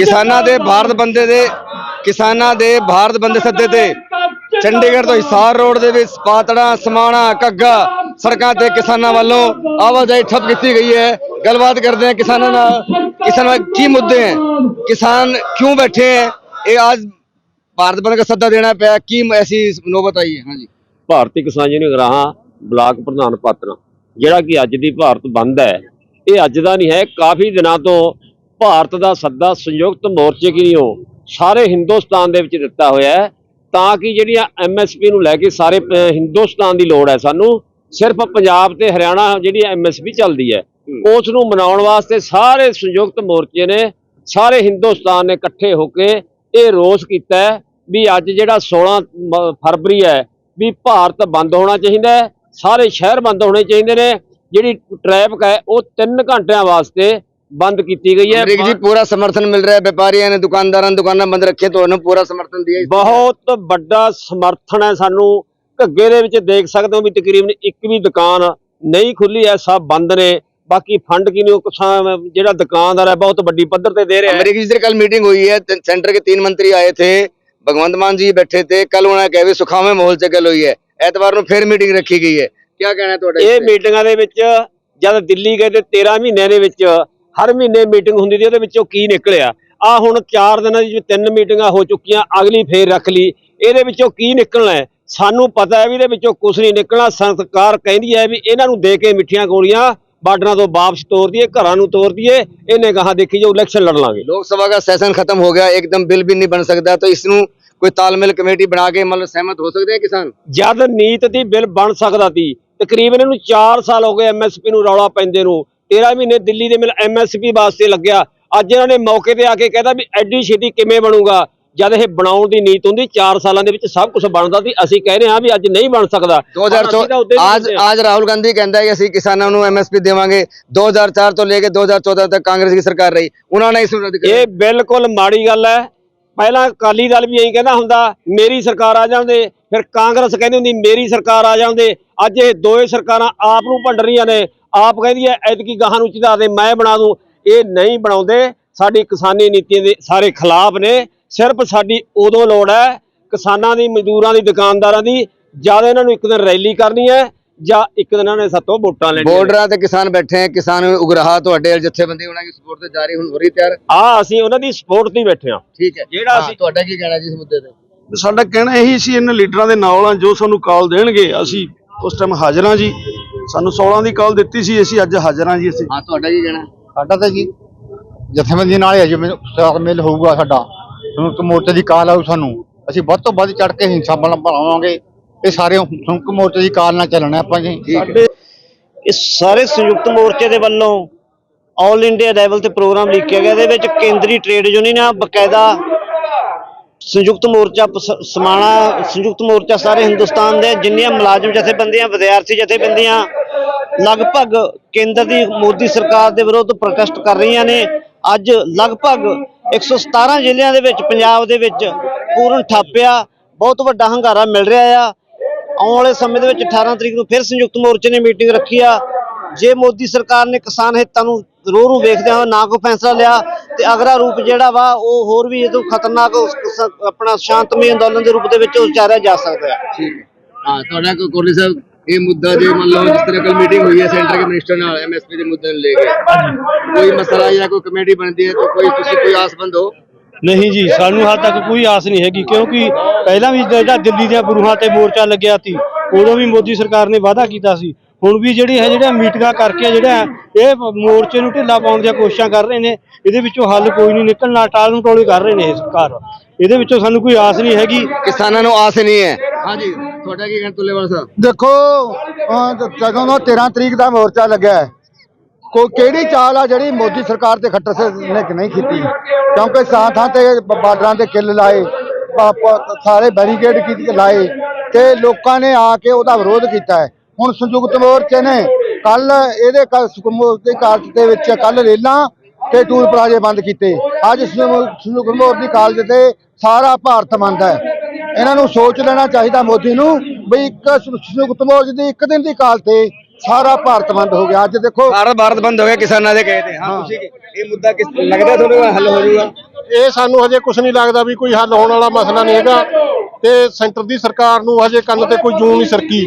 ਕਿਸਾਨਾਂ ਦੇ ਭਾਰਤ ਬੰਦੇ ਦੇ, ਕਿਸਾਨਾਂ ਦੇ ਭਾਰਤ ਬੰਦੇ ਸੱਦੇ ਤੇ। ਚੰਡੀਗੜ੍ਹ ਤੋਂ ਹਿਸਾਰ ਰੋਡ ਦੇ ਵਿੱਚ ਪਾਤੜਾ, ਸਮਾਣਾ ਕੱਗਾ ਸੜਕਾਂ ਤੇ ਕਿਸਾਨਾਂ ਵੱਲੋਂ ਆਵਾਜਾਈ ਠੱਪ ਕੀਤੀ ਗਈ ਹੈ। ਗੱਲਬਾਤ ਕਰਦੇ ਹਾਂ ਕਿਸਾਨਾਂ ਨਾਲ। ਕਿਸਾਨਾਂ ਕੀ ਮੁੱਦੇ ਹੈ? ਕਿਸਾਨ ਕਿਉਂ ਬੈਠੇ ਹੈ? ਇਹ ਅੱਜ ਭਾਰਤ ਬੰਦ ਦਾ ਸੱਦਾ ਦੇਣਾ ਪਿਆ। ਕੀ ਐਸੀ ਨੋਬਤ ਆਈ ਹੈ? ਹਾਂਜੀ। ਭਾਰਤੀ ਕਿਸਾਨ ਯੂਨੀਅਨ ਗਰਾਹਾਂ ਬਲਾਕ ਪ੍ਰਧਾਨ ਪਾਤਰਾ। ਜਿਹੜਾ ਕਿ ਅੱਜ ਦੀ ਭਾਰਤ ਬੰਦ ਹੈ, ਇਹ ਅੱਜ ਦਾ ਨਹੀਂ ਹੈ, ਕਾਫੀ ਦਿਨਾਂ ਤੋਂ ਭਾਰਤ ਦਾ ਸੱਦਾ ਸੰਯੁਕਤ ਮੋਰਚੇ ਕਿਰਿਓ ਸਾਰੇ ਹਿੰਦੁਸਤਾਨ ਦੇ ਵਿੱਚ ਦਿੱਤਾ ਹੋਇਆ ਹੈ ਤਾਂ ਕਿ ਜਿਹੜੀਆਂ ਐਮਐਸਪੀ ਨੂੰ ਲੈ ਕੇ ਸਾਰੇ ਹਿੰਦੁਸਤਾਨ ਦੀ ਲੋੜ ਹੈ ਸਾਨੂੰ ਸਿਰਫ ਪੰਜਾਬ ਤੇ ਹਰਿਆਣਾ ਜਿਹੜੀ ਐਮਐਸਪੀ ਚੱਲਦੀ ਹੈ ਉਸ ਨੂੰ ਮਨਾਉਣ ਵਾਸਤੇ ਸਾਰੇ ਸੰਯੁਕਤ ਮੋਰਚੇ ਨੇ ਸਾਰੇ ਹਿੰਦੁਸਤਾਨ ਨੇ ਇਕੱਠੇ ਹੋ ਕੇ ਇਹ ਰੋਸ ਕੀਤਾ ਵੀ ਅੱਜ ਜਿਹੜਾ 16 ਮ- ਫਰਵਰੀ ਹੈ ਵੀ ਭਾਰਤ ਬੰਦ ਹੋਣਾ ਚਾਹੀਦਾ ਹੈ ਸਾਰੇ ਸ਼ਹਿਰ ਬੰਦ ਹੋਣੇ ਚਾਹੀਦੇ ਨੇ ਜਿਹੜੀ ਟ੍ਰੈਫਿਕ ਹੈ ਉਹ 3 ਘੰਟਿਆਂ ਵਾਸਤੇ ਬੰਦ ਕੀਤੀ ਗਈ ਹੈ अमरीक जी पूरा समर्थन मिल रहा है व्यापारियों ने दुकानदारों ने दुकानें बंद रखी तो उन्होंने पूरा समर्थन दिया इस- ਬਹੁਤ ਵੱਡਾ ਸਮਰਥਨ ਹੈ ਸਾਨੂੰ ਘੱਗੇ ਦੇ ਵਿੱਚ ਦੇਖ ਸਕਦੇ ਹੋ ਵੀ ਤਕਰੀਬਨ ਇੱਕ ਵੀ ਦੁਕਾਨ ਨਹੀਂ ਖੁੱਲੀ ਹੈ ਸਭ ਬੰਦ ਨੇ ਬਾਕੀ ਫੰਡ ਕੀ ਨਹੀਂ ਉਹ ਕਿਸਾਨ ਜਿਹੜਾ ਦੁਕਾਨਦਾਰ ਹੈ ਬਹੁਤ ਵੱਡੀ ਪੱਧਰ ਤੇ ਦੇ ਰਿਹਾ ਹੈ अमरीकी जी से कल मीटिंग हुई है त- सेंटर के तीन मंत्री आए थे भगवंत मान जी बैठे थे कल उन्होंने कहा भी सुखावे माहौल से गल हुई है एतवार ਨੂੰ फिर मीटिंग रखी गई है क्या कहना है ਤੁਹਾਡਾ ਇਹ ਮੀਟਿੰਗਾਂ ਦੇ ਵਿੱਚ ਜਦ ਦਿੱਲੀ ਗਏ ਤੇ 13 ਮਹੀਨਿਆਂ ਦੇ ਵਿੱਚ ਹਰ ਮਹੀਨੇ ਮੀਟਿੰਗ ਹੁੰਦੀ ਸੀ ਉਹਦੇ ਵਿੱਚੋਂ ਕੀ ਨਿਕਲਿਆ? ਆ ਹੁਣ 4 ਦਿਨਾਂ ਦੀ ਤਿੰਨ ਮੀਟਿੰਗਾਂ ਹੋ ਚੁੱਕੀਆਂ ਅਗਲੀ ਫੇਰ ਰੱਖ ਲਈ। ਇਹਦੇ ਵਿੱਚੋਂ ਕੀ ਨਿਕਲਣਾ ਹੈ? ਸਾਨੂੰ ਪਤਾ ਹੈ ਵੀ ਇਹਦੇ ਵਿੱਚੋਂ ਕੁਝ ਨਹੀਂ ਨਿਕਲਣਾ। ਸਰਕਾਰ ਕਹਿੰਦੀ ਹੈ ਵੀ ਇਹਨਾਂ ਨੂੰ ਦੇ ਕੇ ਮਿੱਠੀਆਂ ਗੋਲੀਆਂ ਬਾਰਡਰਾਂ ਤੋਂ ਵਾਪਸ ਤੋੜ ਦਈਏ ਘਰਾਂ ਨੂੰ ਤੋਰ ਦਈਏ। ਇਹਨੇ ਕਹਾ ਦੇਖੀ ਜੋ ਇਲੈਕਸ਼ਨ ਲੜ ਲਾਂਗੇ ਲੋਕ ਸਭਾ ਦਾ ਸੈਸ਼ਨ ਖਤਮ ਹੋ ਗਿਆ ਇੱਕਦਮ ਬਿੱਲ ਵੀ ਨਹੀਂ ਬਣ ਸਕਦਾ। ਤਾਂ ਇਸ ਨੂੰ ਕੋਈ ਤਾਲਮੇਲ ਕਮੇਟੀ ਬਣਾ ਕੇ ਮਤਲਬ ਸਹਿਮਤ ਹੋ ਸਕਦੇ ਆ ਕਿਸਾਨ? ਜਦ ਨੀਤ ਦੀ ਬਿੱਲ ਬਣ ਸਕਦਾ ਸੀ ਤਕਰੀਬਨ ਇਹਨੂੰ 4 ਸਾਲ ਹੋ ਗਏ ਐਮਐਸਪੀ ਨੂੰ ਰੌਲਾ ਪੈਂਦੇ ਨੂੰ। 13 ਮਹੀਨੇ ਦਿੱਲੀ ਦੇ ਮਿਲ ਐਮਐਸਪੀ ਵਾਸਤੇ ਲੱਗਿਆ। ਅੱਜ ਇਹਨਾਂ ਨੇ ਮੌਕੇ ਤੇ ਆ ਕੇ ਕਹਿੰਦਾ ਵੀ ਐਡੀ ਛੇਤੀ ਕਿਵੇਂ ਬਣੂਗਾ? ਜਦ ਇਹ ਬਣਾਉਣ ਦੀ ਨੀਤ ਹੁੰਦੀ 4 ਸਾਲਾਂ ਦੇ ਵਿੱਚ ਸਭ ਕੁਝ ਬਣਦਾ ਸੀ ਅਸੀਂ ਕਹਿ ਰਹੇ ਹਾਂ ਵੀ ਅੱਜ ਨਹੀਂ ਬਣ ਸਕਦਾ। 2014 ਅੱਜ ਅੱਜ ਰਾਹੁਲ ਗਾਂਧੀ ਕਹਿੰਦਾ ਕਿ ਅਸੀਂ ਕਿਸਾਨਾਂ ਨੂੰ ਐਮਐਸਪੀ ਦੇਵਾਂਗੇ। 2004 ਤੋਂ ਲੈ ਕੇ 2014 ਤੱਕ ਕਾਂਗਰਸ ਦੀ ਸਰਕਾਰ ਰਹੀ। ਉਹਨਾਂ ਨੇ ਇਸ ਨੂੰ ਰੱਦ ਕਰ ਇਹ ਬਿਲਕੁਲ ਮਾੜੀ ਗੱਲ ਹੈ। ਪਹਿਲਾਂ ਅਕਾਲੀ ਦਲ ਵੀ ਇਹੀ ਕਹਿੰਦਾ ਹੁੰਦਾ ਮੇਰੀ ਸਰਕਾਰ ਆ ਜਾਂਦੇ। ਫਿਰ ਕਾਂਗਰਸ ਕਹਿੰਦੀ ਹੁੰਦੀ ਮੇਰੀ ਸਰਕਾਰ ਆ ਜਾਂਦੇ। ਅੱਜ ਇਹ ਦੋਏ ਸਰਕਾਰਾਂ ਆਪ ਨੂੰ ਭੰਡ ਰਹੀਆਂ ਨੇ। ਆਪ ਕਹਿੰਦੀ ਹੈ ਐਤਕੀ ਗਾਹਾਂ ਨੂੰ ਚੜਾ ਦੇ ਮੈਂ ਬਣਾ ਦੂੰ। ਇਹ ਨਹੀਂ ਬਣਾਉਂਦੇ। ਸਾਡੀ ਕਿਸਾਨੀ ਨੀਤੀਆਂ ਦੇ ਸਾਰੇ ਖਿਲਾਫ ਨੇ। ਸਿਰਫ ਸਾਡੀ ਉਦੋਂ ਲੋੜ ਹੈ ਕਿਸਾਨਾਂ ਦੀ ਮਜ਼ਦੂਰਾਂ ਦੀ ਦੁਕਾਨਦਾਰਾਂ ਦੀ ਜਦ ਇਹਨਾਂ ਨੂੰ ਇੱਕ ਦਿਨ ਰੈਲੀ ਕਰਨੀ ਹੈ ਜਾਂ ਇੱਕ ਦਿਨ ਇਹਨਾਂ ਨੇ ਸਾਤੋਂ ਵੋਟਾਂ ਲੈਣੀਆਂ। ਬੋਰਡਰਾਂ ਤੇ ਕਿਸਾਨ ਬੈਠੇ ਹੈ ਕਿਸਾਨ ਉਗਰਾਹਾ ਤੁਹਾਡੇ ਜਥੇਬੰਦੀ ਉਹਨਾਂ ਦੀ ਸਪੋਰਟ ਤੇ ਜਾਰੀ ਹੁਣ ਹੋ ਰਹੀ ਤਿਆਰ। ਆਹ ਅਸੀਂ ਉਹਨਾਂ ਦੀ ਸਪੋਰਟ ਤੇ ਬੈਠੇ ਹਾਂ। ਠੀਕ ਹੈ। ਜਿਹੜਾ ਅਸੀਂ- ਤੁਹਾਡਾ ਕੀ ਕਹਿਣਾ ਜੀ ਇਸ ਮੁੱਦੇ ਤੇ? ਸਾਡਾ ਕਹਿਣਾ ਇਹੀ ਸੀ ਇਹਨਾਂ ਲੀਡਰਾਂ ਦੇ ਨਾਲ ਆ ਜੋ ਸਾਨੂੰ ਕਾਲ ਦੇਣਗੇ ਅਸੀਂ ਉਸ ਟਾਈਮ ਹਾਜ਼ਰ ਹਾਂ ਜੀ। ਸਾਨੂੰ 16 ਦੀ ਕਾਲ ਦਿੱਤੀ ਸੀ ਅਸੀਂ ਅੱਜ ਹਾਜ਼ਰ ਹਾਂ ਜੀ ਅਸੀਂ। ਹਾਂ ਤੁਹਾਡਾ ਕੀ ਕਹਿਣਾ? ਸਾਡਾ ਤਾਂ ਜੀ ਜਥੇਬੰਦੀ ਨਾਲ ਹੀ ਹੈ ਜਿਵੇਂ ਤਾਲਮੇਲ ਹੋਊਗਾ ਸਾਡਾ। ਸੰਯੁਕਤ ਮੋਰਚੇ ਦੀ ਕਾਲ ਆਊ ਸਾਨੂੰ। ਅਸੀਂ ਵੱਧ ਤੋਂ ਵੱਧ ਚੜ ਕੇ ਹਿੰਸਾ ਬਲ ਬਣਾਵਾਂਗੇ। ਇਹ ਸਾਰੇ ਸੰਯੁਕਤ ਮੋਰਚੇ ਦੀ ਕਾਲ ਨਾਲ ਚੱਲਣਾ ਆਪਾਂ ਜੀ। ਠੀਕ ਹੈ। ਇਸ ਸਾਰੇ ਸੰਯੁਕਤ ਮੋਰਚੇ ਦੇ ਵੱਲੋਂ ਆਲ ਇੰਡੀਆ ਲੈਵਲ ਤੇ ਪ੍ਰੋਗਰਾਮ ਲਿਖਿਆ ਗਿਆ ਇਹਦੇ ਵਿੱਚ ਕੇਂਦਰੀ ਟ੍ਰੇਡ ਯੂਨੀਅਨ ਆ ਬਕਾਇਦਾ ਸੰਯੁਕਤ ਮੋਰਚਾ ਸਮਾਣਾ, ਸੰਯੁਕਤ ਮੋਰਚਾ ਸਾਰੇ ਹਿੰਦੁਸਤਾਨ ਦੇ ਜਿੰਨੀਆਂ ਮੁਲਾਜ਼ਮ ਜਥੇਬੰਦੀਆਂ, ਵਿਦਿਆਰਥੀ ਜਥੇਬੰਦੀਆਂ ਲਗਭਗ ਕੇਂਦਰ ਦੀ ਮੋਦੀ ਸਰਕਾਰ ਦੇ ਵਿਰੁੱਧ ਪ੍ਰੋਟੈਸਟ ਕਰ ਰਹੀਆਂ ਨੇ। ਅੱਜ ਲਗਭਗ 117 ਜ਼ਿਲ੍ਹਿਆਂ ਦੇ ਵਿੱਚ, ਪੰਜਾਬ ਦੇ ਵਿੱਚ ਪੂਰਨ ਠਾਪਿਆ ਬਹੁਤ ਵੱਡਾ ਹੰਗਾਰਾ ਮਿਲ ਰਿਹਾ ਆ। ਆਉਣ ਵਾਲੇ ਸਮੇਂ ਦੇ ਵਿੱਚ 18 ਤਰੀਕ ਨੂੰ ਫਿਰ ਸੰਯੁਕਤ ਮੋਰਚੇ ਨੇ ਮੀਟਿੰਗ ਰੱਖੀ ਆ। ਜੇ ਮੋਦੀ ਸਰਕਾਰ ਨੇ ਕਿਸਾਨ ਹਿੱਤਾਂ ਨੂੰ ਰੋ ਰੂ ਵੇਖਦਿਆਂ ਹੋਇਆ ਨਾ ਕੋਈ ਫੈਸਲਾ ਲਿਆ ਤੇ ਅਗਲਾ ਰੂਪ ਜਿਹੜਾ ਵਾ ਉਹ ਹੋਰ ਵੀ ਇਹ ਤੋਂ ਖਤਰਨਾਕ ਉਸ- ਆਪਣਾ ਸ਼ਾਂਤਮਈ ਅੰਦੋਲਨ ਦੇ ਰੂਪ ਦੇ ਵਿੱਚ ਉਚਾਰਿਆ ਜਾ ਸਕਦਾ ਹੈ। ਠੀਕ ਹੈ। ਹਾਂ ਤੁਹਾਡਾ ਕੋਲੀ ਸਾਹਿਬ ਇਹ ਮੁੱਦਾ ਜੇ ਮੰਨ ਲਓ ਜਿਸ ਤਰ੍ਹਾਂ ਕੱਲ ਮੀਟਿੰਗ ਹੋਈ ਹੈ ਸੈਂਟਰ ਦੇ ਮਿਨਿਸਟਰ ਨਾਲ ਐਮਐਸਪੀ ਦੇ ਮੁੱਦੇ ਨੂੰ ਲੈ ਕੇ ਕੋਈ ਮਸਲਾ ਜਾਂ ਕੋਈ ਕਮੇਟੀ ਬਣਦੀ ਹੈ ਤਾਂ ਕੋਈ ਤੁਸੀਂ ਕੋਈ ਆਸਬੰਦ ਹੋ? ਨਹੀਂ ਜੀ ਸਾਨੂੰ ਹਾਲ ਤੱਕ ਕੋਈ ਆਸ ਨਹੀਂ ਹੈਗੀ ਕਿਉਂਕਿ ਪਹਿਲਾਂ ਵੀ ਜਿਹੜਾ ਦਿੱਲੀ ਦੀਆਂ ਬਰੂਹਾਂ ਤੇ ਮੋਰਚਾ ਲੱਗਿਆ ਸੀ ਉਦੋਂ ਵੀ ਮੋਦੀ ਸਰਕਾਰ ਨੇ ਵਾਅਦਾ ਕੀਤਾ ਸੀ ਹੁਣ ਵੀ ਜਿਹੜੀ ਹੈ ਜਿਹੜੀਆਂ ਮੀਟਿੰਗਾਂ ਕਰਕੇ ਜਿਹੜਾ ਇਹ ਮੋਰਚੇ ਨੂੰ ਢਿੱਲਾ ਪਾਉਣ ਦੀਆਂ ਕੋਸ਼ਿਸ਼ਾਂ ਕਰ ਰਹੇ ਨੇ ਇਹਦੇ ਵਿੱਚੋਂ ਹੱਲ ਕੋਈ ਨਹੀਂ ਨਿਕਲਣਾ ਟਾਲ ਮਟੋਲੀ ਕਰ ਰਹੇ ਨੇ ਇਹ ਸਰਕਾਰ। ਇਹਦੇ ਵਿੱਚੋਂ ਸਾਨੂੰ ਕੋਈ ਆਸ ਨਹੀਂ ਹੈਗੀ। ਕਿਸਾਨਾਂ ਨੂੰ ਆਸ ਨਹੀਂ ਹੈ। ਹਾਂਜੀ ਤੁਹਾਡਾ ਕੀ ਕਹਿਣਾ ਤੁੱਲੇਵਾਲ ਸਾਹਿਬ? ਦੇਖੋ ਜਦੋਂ ਦਾ 13 ਤਰੀਕ ਦਾ ਮੋਰਚਾ ਲੱਗਿਆ ਹੈ, ਕੋਈ ਕਿਹੜੀ ਚਾਲ ਆ ਜਿਹੜੀ ਮੋਦੀ ਸਰਕਾਰ ਤੇ ਖੱਟਰ ਸੇ ਨੇ ਨਹੀਂ ਕੀਤੀ? ਕਿਉਂਕਿ ਥਾਂ ਥਾਂ ਤੇ ਬਾਰਡਰਾਂ ਤੇ ਕਿੱਲ ਲਾਏ ਸਾਰੇ ਬੈਰੀਕੇਡ ਕੀਤੇ ਲਾਏ ਤੇ ਲੋਕਾਂ ਨੇ ਆ ਕੇ ਉਹਦਾ ਵਿਰੋਧ ਕੀਤਾ ਹੈ। ਹੁਣ ਸੰਯੁਕਤ ਮੋਰਚੇ ਨੇ ਕੱਲ ਇਹਦੇ ਦੀ ਕਾਲਜ ਦੇ ਵਿੱਚ ਕੱਲ ਰੇਲਾਂ ਤੇ ਟੂਲ ਪਲਾਜ਼ੇ ਬੰਦ ਕੀਤੇ। ਅੱਜ ਸੰਯੁ- ਸੰਯੁਕਤ ਮੋਰਚੇ ਦੀ ਕਾਲਜ ਤੇ ਸਾਰਾ ਭਾਰਤ ਬੰਦ ਹੈ। ਇਹਨਾਂ ਨੂੰ ਸੋਚ ਲੈਣਾ ਚਾਹੀਦਾ ਮੋਦੀ ਨੂੰ ਵੀ ਇੱਕ ਸੰਯੁਕਤ ਮੋਰਚੇ ਦੀ ਇੱਕ ਦਿਨ ਦੀ ਕਾਲ ਤੇ ਸਾਰਾ ਭਾਰਤ ਬੰਦ ਹੋ ਗਿਆ। ਅੱਜ ਦੇਖੋ ਭਾਰਤ ਭਾਰਤ ਬੰਦ ਹੋ ਗਿਆ ਕਿਸਾਨਾਂ ਦੇ ਕਹੇ ਤੇ। ਹਾਂ ਤੁਸੀਂ ਇਹ ਮੁੱਦਾ ਕਿਸ ਲੱਗਦਾ ਤੁਹਾਨੂੰ ਹੱਲ ਹੋ ਜਾਊਗਾ? ਇਹ ਸਾਨੂੰ ਹਜੇ ਕੁਝ ਨਹੀਂ ਲੱਗਦਾ ਵੀ ਕੋਈ ਹੱਲ ਹੋਣ ਵਾਲਾ ਮਸਲਾ ਨਹੀਂ ਹੈਗਾ। ਤੇ ਸੈਂਟਰ ਦੀ ਸਰਕਾਰ ਨੂੰ ਹਜੇ ਕੰਨ ਤੇ ਕੋਈ ਜੂੰ ਨਹੀਂ ਸਰਕੀ।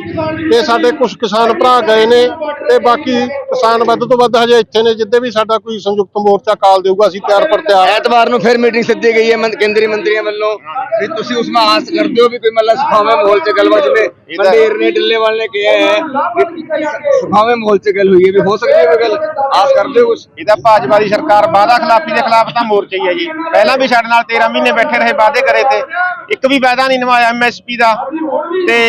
ਤੇ ਸਾਡੇ ਕੁਝ ਕਿਸਾਨ ਭਰਾ ਗਏ ਨੇ ਤੇ ਬਾਕੀ ਕਿਸਾਨ ਵੱਧ ਤੋਂ ਵੱਧ ਹਜੇ ਇੱਥੇ ਨੇ ਜਿੱਦੇ ਵੀ ਸਾਡਾ ਕੋਈ ਸੰਯੁਕਤ ਮੋਰਚਾ ਕਾਲ ਦੇਊਗਾ ਅਸੀਂ ਤਿਆਰ ਪਰ ਤਿਆਰ। ਐਤਵਾਰ ਨੂੰ ਫਿਰ ਮੀਟਿੰਗ ਸੱਦੀ ਗਈ ਹੈ ਕੇਂਦਰੀ ਮੰਤਰੀਆਂ ਵੱਲੋਂ ਵੀ ਤੁਸੀਂ ਉਸ ਵਿੱਚ ਆਸ ਕਰਦੇ ਹੋ ਵੀ ਕੋਈ ਮਤਲਬ ਸੁਖਾਵੇਂ ਮਾਹੌਲ 'ਚ ਗੱਲਬਾਤ ਜਿਵੇਂ। ਮੰਡੀਰ ਨੇ ਢਿੱਲੇਵਾਲ ਨੇ ਕਿਹਾ ਹੈ ਸੁਖਾਵੇਂ ਮਾਹੌਲ 'ਚ ਗੱਲ ਹੋਈ ਹੈ ਵੀ ਹੋ ਸਕਦੀ ਹੈ ਕੋਈ ਗੱਲ। ਆਸ ਕਰਦੇ ਹੋ ਕੁਝ ਇਹ ਤਾਂ ਭਾਜਪਾ ਦੀ ਸਰਕਾਰ ਵਾਅਦਾ ਖਿਲਾਫੀ ਦੇ ਖਿਲਾਫ ਤਾਂ ਮੋਰਚਾ ਹੀ ਹੈ ਜੀ। ਪਹਿਲਾਂ ਵੀ ਸਾਡੇ ਨਾਲ 13 ਮਹੀਨੇ ਬੈਠੇ ਰਹੇ ਵਾਅਦੇ ਕਰੇ ਤੇ। ਇੱਕ ਵੀ ਵਾਅਦਾ ਨਹੀਂ ਨਿਭਾਇਆ ਐਮਐਸਪੀ ਦਾ ਤੇ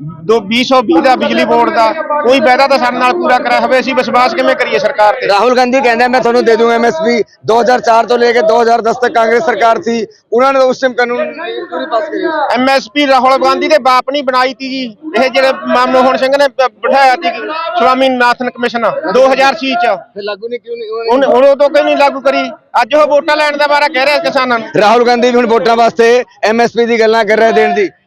ਦੋ 220 ਦਾ ਬਿਜਲੀ ਬੋਰਡ ਦਾ ਕੋਈ ਵਾਅਦਾ ਤਾਂ ਸਾਡੇ ਨਾਲ ਪੂਰਾ ਕਰਿਆ ਹੋਵੇ ਅਸੀਂ ਵਿਸ਼ਵਾਸ ਕਿਵੇਂ ਕਰੀਏ ਸਰਕਾਰ ਤੇ? ਰਾਹੁਲ ਗਾਂਧੀ ਕਹਿੰਦਾ ਮੈਂ ਤੁਹਾਨੂੰ ਦੇ ਦੂੰਗਾ ਐਮਐਸਪੀ 2004 ਤੋਂ ਲੈ ਕੇ 2010 ਤੱਕ ਕਾਂਗਰਸ ਸਰਕਾਰ ਸੀ। ਉਹਨਾਂ ਨੇ ਤਾਂ ਉਸ ਟਾਈਮ ਕਾਨੂੰਨ ਪੂਰੀ ਪਾਸ ਕਰੀ। ਐਮਐਸਪੀ ਰਾਹੁਲ ਗਾਂਧੀ ਦੇ ਬਾਪ ਨਹੀਂ ਬਣਾਈ ਤੀ ਜੀ। ਇਹ ਜਿਹੜੇ ਮਨਮੋਹਨ ਸਿੰਘ ਨੇ ਬਿਠਾਇਆ ਸੀ ਸਵਾਮੀ ਨਾਥਨ ਕਮਿਸ਼ਨ 2006 ਚ। ਫਿਰ ਲਾਗੂ ਨਹੀਂ ਕਿਉਂ ਨਹੀਂ ਹੁਣ ਹੁਣ ਉਦੋਂ ਕਿਉਂ ਨਹੀਂ ਲਾਗੂ ਕਰੀ? ਅੱਜ ਉਹ ਵੋਟਾਂ ਲੈਣ ਦਾ ਬਾਰਾ ਕਹਿ ਰਿਹਾ ਕਿਸਾਨਾਂ ਨੂੰ। ਰਾਹੁਲ ਗਾਂਧੀ ਵੀ ਹੁਣ ਵੋਟਾਂ ਵਾਸਤੇ ਐਮਐਸਪੀ ਦੀ ਗੱਲਾਂ ਕਰ ਰਹੇ ਦੇਣ ਦੀ।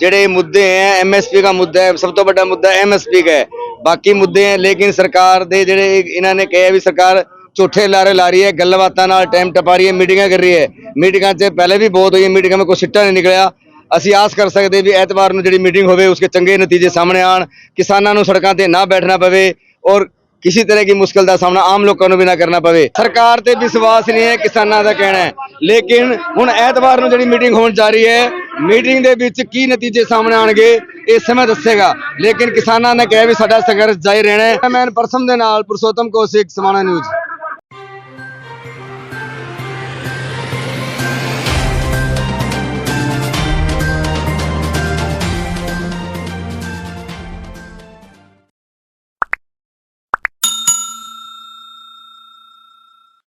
ਜਿਹੜੇ ਮੁੱਦੇ ਹੈ ਐਮਐਸਪੀ ਦਾ ਮੁੱਦਾ ਹੈ ਸਭ ਤੋਂ ਵੱਡਾ ਮੁੱਦਾ ਐਮਐਸਪੀ ਦਾ ਹੈ ਬਾਕੀ ਮੁੱਦੇ ਹੈ ਲੇਕਿਨ ਸਰਕਾਰ ਦੇ ਜਿਹੜੇ ਇਹਨਾਂ ਨੇ ਕਿਹਾ ਵੀ ਸਰਕਾਰ ਝੂਠੇ ਲਾਰੇ ਲਾ ਰਹੀ ਹੈ ਗੱਲਬਾਤਾਂ ਨਾਲ ਟਾਈਮ ਟਪਾ ਰਹੀ ਹੈ ਮੀਟਿੰਗਾਂ ਕਰ ਰਹੀ ਹੈ ਮੀਟਿੰਗਾਂ 'ਚ ਪਹਿਲੇ ਵੀ ਬਹੁਤ ਹੋਈ ਮੀਟਿੰਗਾਂ में ਕੋਈ ਸਿੱਟਾ ਨਹੀਂ ਨਿਕਲਿਆ। ਅਸੀਂ ਆਸ ਕਰ ਸਕਦੇ ਵੀ ਐਤਵਾਰ ਨੂੰ ਜਿਹੜੀ ਮੀਟਿੰਗ ਹੋਵੇ, ਉਸਕੇ ਚੰਗੇ ਨਤੀਜੇ ਸਾਹਮਣੇ ਆਣ ਕਿਸਾਨਾਂ ਨੂੰ ਸੜਕਾਂ ਤੇ ਨਾ ਬੈਠਣਾ ਪਵੇ ਔਰ ਕਿਸੇ ਤਰ੍ਹਾਂ ਦੀ ਮੁਸ਼ਕਲ ਦਾ ਸਾਹਮਣਾ ਆਮ ਲੋਕਾਂ ਨੂੰ ਵੀ ਨਾ ਕਰਨਾ ਪਵੇ। ਸਰਕਾਰ ਤੇ ਵਿਸ਼ਵਾਸ ਨਹੀਂ ਹੈ ਕਿਸਾਨਾਂ ਦਾ ਕਹਿਣਾ ਹੈ। ਲੇਕਿਨ ਹੁਣ ਐਤਵਾਰ ਨੂੰ ਜਿਹੜੀ ਮੀਟਿੰਗ ਹੋਣ ਜਾ ਰਹੀ ਹੈ ਮੀਟਿੰਗ ਦੇ ਵਿੱਚ ਕੀ ਨਤੀਜੇ ਸਾਹਮਣੇ ਆਣਗੇ ਇਹ ਸਮੇਂ ਦੱਸੇਗਾ। ਲੇਕਿਨ ਕਿਸਾਨਾਂ ਨੇ ਕਿਹਾ ਵੀ ਸਾਡਾ ਸੰਘਰਸ਼ ਜਾਰੀ ਰਹਿਣਾ ਹੈ। ਮੈਂ ਪਰਸਮ ਦੇ ਨਾਲ ਪੁਰਸ਼ੋਤਮ ਕੋਸਿਕ, ਸਮਾਣਾ ਨਿਊਜ਼।